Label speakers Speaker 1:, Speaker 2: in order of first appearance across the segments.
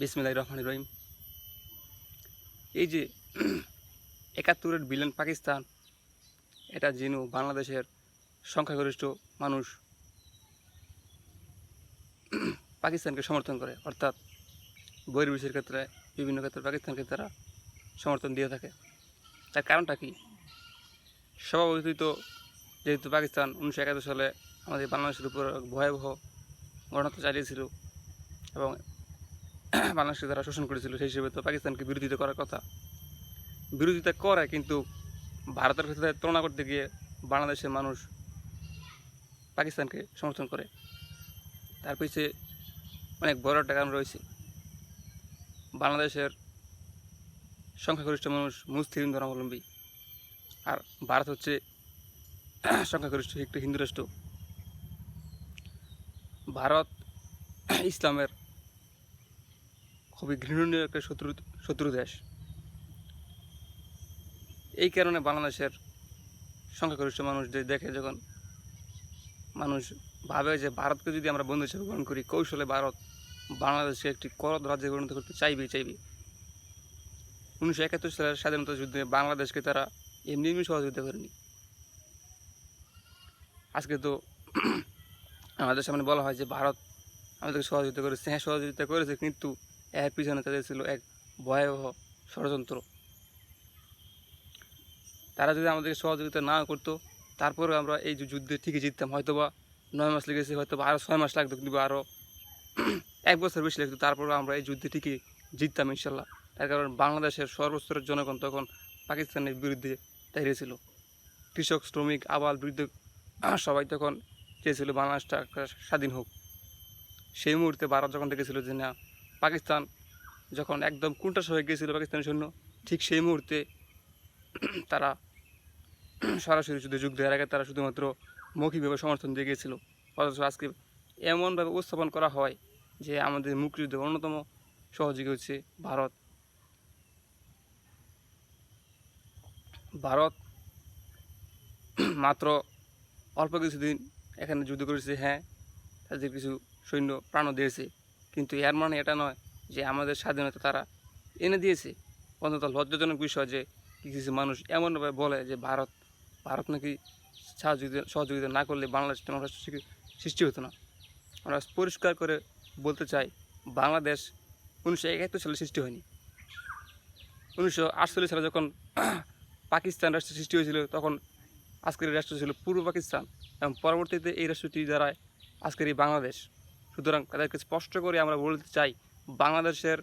Speaker 1: বিসমিল্লাহ রহমান রহিম। এই যে একাত্তরের বিলেন পাকিস্তান, এটা যেন বাংলাদেশের সংখ্যাগরিষ্ঠ মানুষ পাকিস্তানকে সমর্থন করে, অর্থাৎ বহির্বিশ্বের ক্ষেত্রে, বিভিন্ন ক্ষেত্রে পাকিস্তানকে তারা সমর্থন দিয়ে থাকে। তার কারণটা কি? স্বভাবতই তো যেহেতু পাকিস্তান উনিশশো একাত্তর সালে আমাদের বাংলাদেশের উপর ভয়াবহ গণহত্যা চালিয়েছিল এবং বাংলাদেশকে তারা শোষণ করেছিল, সেই হিসেবে তো পাকিস্তানকে বিরোধিতা করার কথা। বিরোধিতা করে, কিন্তু ভারতের ক্ষেত্রে তুলনা করতে গিয়ে বাংলাদেশের মানুষ পাকিস্তানকে সমর্থন করে। তার পিছিয়ে অনেক বড় একটা কারণ রয়েছে। বাংলাদেশের সংখ্যাগরিষ্ঠ মানুষ মুসলিম ধর্মাবলম্বী। আর ভারত হচ্ছে সংখ্যাগরিষ্ঠ একটি হিন্দু রাষ্ট্র। ভারত ইসলামের খুবই ঘৃণনীয় একটা শত্রু শত্রু দেশ। এই কারণে বাংলাদেশের সংখ্যাগরিষ্ঠ মানুষ যে দেখে যখন মানুষ ভাবে যে ভারতকে যদি আমরা বন্ধু হিসেবে গ্রহণ করি, কৌশলে ভারত বাংলাদেশকে একটি করদ রাজ্যে পরিণত করতে চাইবেই চাইবে উনিশশো একাত্তর সালের স্বাধীনতা যুদ্ধে বাংলাদেশকে তারা এমনি এমনি সহযোগিতা করেনি। আজকে তো আমাদের সামনে বলা হয় যে ভারত আমাদেরকে সহযোগিতা করেছে। হ্যাঁ সহযোগিতা করেছে, কিন্তু এর পিছনে তাদের ছিল এক ভয়াবহ ষড়যন্ত্র। তারা যদি আমাদেরকে সহযোগিতা না করতো তারপরে আমরা এই যুদ্ধে ঠিকই জিততাম। হয়তো বা নয় মাস লেগেছে হয়তো বা আরও ছয় মাস লাগতো, কিন্তু আরও এক বছর বেশি লাগতো। তারপরে আমরা এই যুদ্ধে ঠিকই জিততাম ইনশাল্লাহ। তার কারণ বাংলাদেশের সর্বস্তরের জনগণ তখন পাকিস্তানের বিরুদ্ধে দাঁড়িয়েছিল কৃষক, শ্রমিক, আবাল, বৃদ্ধ, সবাই তখন চেয়েছিল বাংলাদেশটা স্বাধীন হোক। সেই মুহূর্তে ভারত যখন দেখেছিল যে না পাকিস্তান যখন একদম কুণ্ঠাস হয়ে গিয়েছিল পাকিস্তানের জন্য ঠিক সেই মুহূর্তে তারা সরাসরি যুদ্ধে যোগ দেওয়ার আগে তারা শুধুমাত্র মৌখিকভাবে সমর্থন দিয়ে গিয়েছিল। অথচ আজকে এমনভাবে উপস্থাপন করা হয় যে আমাদের মুক্তিযুদ্ধের অন্যতম সহযোগী হচ্ছে ভারত। ভারত মাত্র অল্প কিছুদিন এখানে যুদ্ধ করেছে হ্যাঁ তাদের কিছু সৈন্য প্রাণও দিয়েছে। কিন্তু এর মানে এটা নয় যে আমাদের স্বাধীনতা তারা এনে দিয়েছে। অন্তত লজ্জাজনক বিষয় যে কিছু মানুষ এমনভাবে বলে যে ভারত ভারত নাকি সহযোগিতা সহযোগিতা না করলে বাংলাদেশ সৃষ্টি- সৃষ্টি হতো না। আমরা পরিষ্কার করে বলতে চাই, বাংলাদেশ উনিশশো একাত্তর সালে সৃষ্টি হয়নি। উনিশশো আটচল্লিশ সালে যখন পাকিস্তান রাষ্ট্র সৃষ্টি হয়েছিল, তখন আজকের রাষ্ট্র ছিল পূর্ব পাকিস্তান এবং পরবর্তীতে এই রাষ্ট্রটি দ্বারায় আজকের এই বাংলাদেশ। সুতরাং তাদেরকে স্পষ্ট করে আমরা বলতে চাই, বাংলাদেশের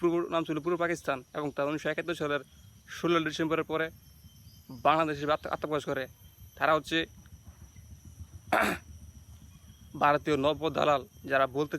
Speaker 1: পূর্ব নাম ছিল পূর্ব পাকিস্তান এবং তার উনিশশো একাত্তর সালের ষোলো ডিসেম্বরের পরে বাংলাদেশে আত্ম- আত্মপ্রকাশ করে। তারা হচ্ছে ভারতীয় নব্য দালাল যারা বলতে